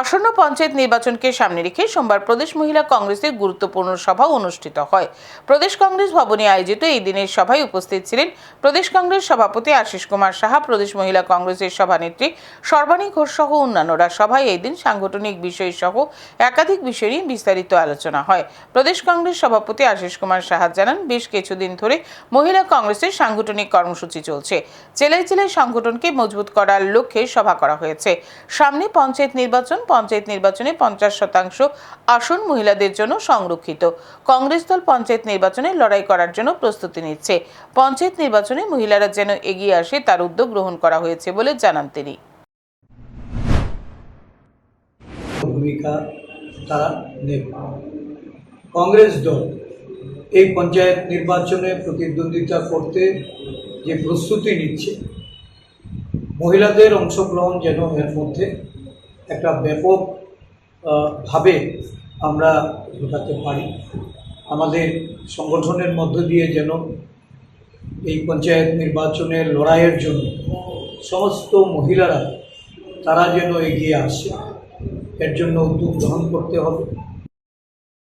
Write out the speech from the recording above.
আসন্ন পঞ্চায়েত নির্বাচনকে সামনে রেখে সোমবার প্রদেশ মহিলা কংগ্রেসের গুরুত্বপূর্ণ সভা অনুষ্ঠিত হয়। প্রদেশ কংগ্রেস ভবনে আয়োজিত এই দিনের সভায় উপস্থিত ছিলেন প্রদেশ কংগ্রেস সভাপতি আশিস কুমার সাহা, প্রদেশ মহিলা কংগ্রেসের সভানেত্রী সর্বাণী ঘোষ সহ অন্যান্যরা। সভায় এই দিন সাংগঠনিক বিষয় সহ একাধিক বিষয় নিয়ে বিস্তারিত আলোচনা হয়। প্রদেশ কংগ্রেস সভাপতি আশিস কুমার সাহা জানান, বেশ কিছুদিন ধরে মহিলা কংগ্রেসের সাংগঠনিক কর্মসূচি চলছে। জেলায় জেলায় সংগঠনকে মজবুত করার লক্ষ্যে সভা করা হয়েছে। সামনে পঞ্চায়েত নির্বাচন পঞ্চায়েত নির্বাচনে পঞ্চাশ শতাংশ আসন মহিলাদের জন্য সংরক্ষিত। কংগ্রেস দল পঞ্চায়েত নির্বাচনে লড়াই করার জন্য প্রস্তুতি নিচ্ছে। পঞ্চায়েত নির্বাচনে মহিলারা যেন এগিয়ে আসে তার উদ্যোগ গ্রহণ করা হয়েছে বলে জানান তিনি। ভূমিকা তারা নেবে। কংগ্রেস দল এই পঞ্চায়েত নির্বাচনে প্রতিদ্বন্দ্বিতা করতে যে প্রস্তুতি নিচ্ছে, মহিলাদের অংশগ্রহণ যেন এর মধ্যে একটা ব্যাপক ভাবে আমরা ঘটাতে পারি। আমাদের সংগঠনের মধ্য দিয়ে যেন এই পঞ্চায়েত নির্বাচনের লড়াইয়ের জন্য সমস্ত মহিলারা, তারা যেন এগিয়ে আসে, এর জন্য উদ্যোগ গ্রহণ করতে হবে।